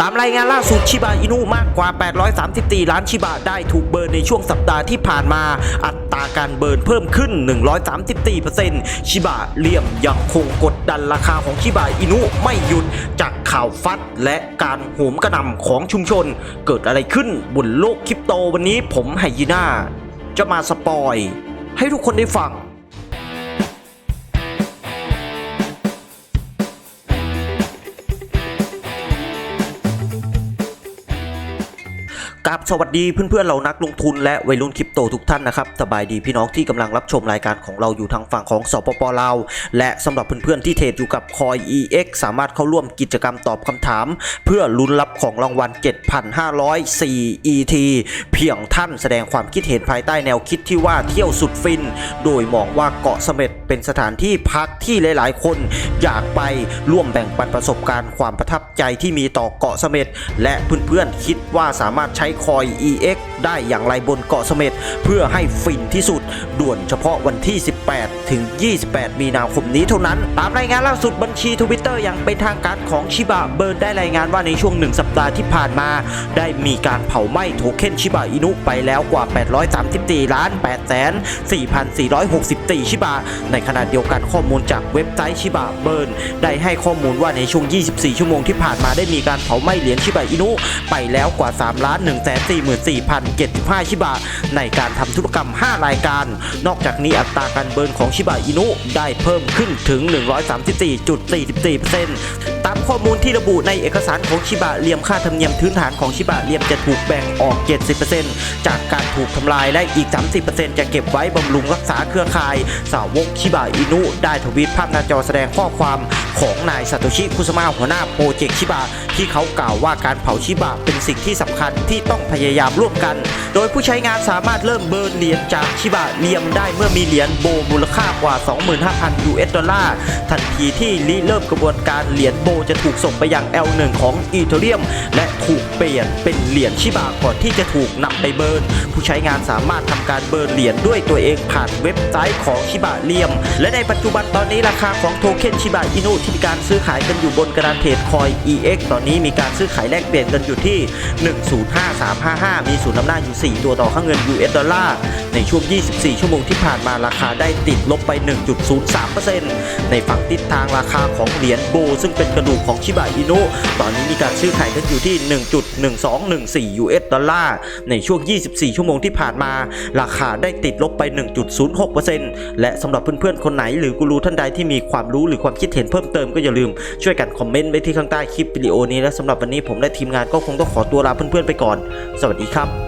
ตามรายงานล่าสุดชิบาอินุมากกว่า 834 ล้านชิบาได้ถูกเบิร์นในช่วงสัปดาห์ที่ผ่านมา อัตราการเบิร์นเพิ่มขึ้น 134%ชิบาเลี่ยมยังคงกดดันราคาของชิบาอินุไม่หยุดจากข่าวฟัดและการโหมกระหน่ำของชุมชน เกิดอะไรขึ้นบนโลกคริปโตวันนี้ผมไฮยีน่าจะมาสปอย ให้ทุกคนได้ฟัง กับสวัสดีเพื่อนๆเรานักลงทุนและวัยรุ่นคริปโตทุกท่านนะครับสบายดีพี่น้องที่กำลังรับชมรายการของเราอยู่ทางฝั่งของสปปลาวและสำหรับเพื่อนๆที่เทรดอยู่กับคอย EX สามารถเข้าร่วมกิจกรรมตอบคำถาม เพื่อลุ้นรับของรางวัล 7,504 ET เพียงท่านแสดงความคิดเห็นภายใต้แนวคิดที่ว่าเที่ยวสุดฟิน โดยมองว่าเกาะเสม็ดเป็นสถานที่พักที่หลายๆ คนอยากไปร่วมแบ่งปันประสบการณ์ความประทับใจที่มีต่อเกาะเสม็ดและเพื่อนๆคิดว่าสามารถใช้คอย EX ได้อย่างไรบนเกาะเสม็ดเพื่อให้ฟินที่สุด ด่วนเฉพาะวันที่ 18 ถึง 28 มีนาคมนี้เท่านั้น ตามรายงานล่าสุดบัญชีทวิตเตอร์อย่างเป็นทางการของชิบะเบิร์นได้รายงานว่าในช่วงหนึ่งสัปดาห์ที่ผ่านมา ได้มีการเผาไหม้โทเค็นชิบะอินุไปแล้วกว่า 834 ล้าน 8 แสน 4,464 ชิบะ ในขณะเดียวกันข้อมูลจากเว็บไซต์ชิบะเบิร์นได้ให้ข้อมูลว่าในช่วง 24 ชั่วโมงที่ผ่านมาได้มีการเผาไหม้เหรียญชิบะอินุไปแล้วกว่า 3 ล้าน1 4 4 075 ชิบะ ในการทำธุรกรรม 5 รายการ นอกจากนี้อัตราการเบิร์นของชิบะอินุได้เพิ่มขึ้นถึง 134.44%ตามข้อมูลที่ระบุในเอกสารของชิบะเรียมค่าธรรมเนียมพื้นฐานของชิบะเรียมจะถูกแบ่งออก 70%จากการถูกทำลายและอีก 30%จะเก็บไว้บำรุงรักษาเครือข่าย สาวกชิบะอินุได้ทวีตภาพหน้าจอแสดงข้อความของนายซาโตชิคุสมาหัวหน้าโปรเจกต์ชิบะที่เขากล่าวว่าการเผาชิบะเป็นสิ่งที่สำคัญที่ต้องพยายามร่วมกันโดยผู้ใช้งานสามารถเริ่มเบิร์นเหรียญจากชิบะเรียมได้เมื่อมีเหรียญโบมูลค่ากว่า 25,000 US ดอลลาร์ทันทีที่ริเริ่มกระบวนการเหรียญโบจะถูกส่งไปยัง L1 ของอีเทเรียม และถูกเปลี่ยนเป็นเหรียญชิบะก่อนที่จะถูกนำไปเบิร์น ผู้ใช้งานสามารถทำการเบิร์นเหรียญด้วยตัวเองผ่านเว็บไซต์ของชิบะเรียม และในปัจจุบันตอนนี้ราคาของโทเค็นชิบะอินุที่มีการซื้อขายกันอยู่บนกระดานเทรดคอย EX ตอนนี้มีการซื้อขายแลกเปลี่ยนกันอยู่ที่ 105355 มีศูนย์อำนาจอยู่ 4 ตัวต่อค่าเงิน US ดอลลาร์ในช่วง 24 ชั่วโมงที่ผ่านมาราคาได้ติดลบไป 1.03%ในฝั่งทิศทางราคาของเหรียญโบ ซึ่งเป็นกระดูกของชิบะอินุ ตอนนี้มีการซื้อขายกันอยู่ที่ 1.1214 US ดอลลาร์ในช่วง 24 ชั่วโมงที่ผ่านมา ราคาได้ติดลบไป 1.06%และสำหรับเพื่อนๆ คนไหนหรือกูรูท่านใดที่มีความรู้หรือความคิดเห็นเพิ่มเติมก็อย่าลืมช่วยกันคอมเมนต์ไว้ที่ข้างใต้คลิปวิดีโอนี้และสำหรับวันนี้ผมและทีมงานก็คงต้องขอตัวลาเพื่อนๆไปก่อน สวัสดีครับ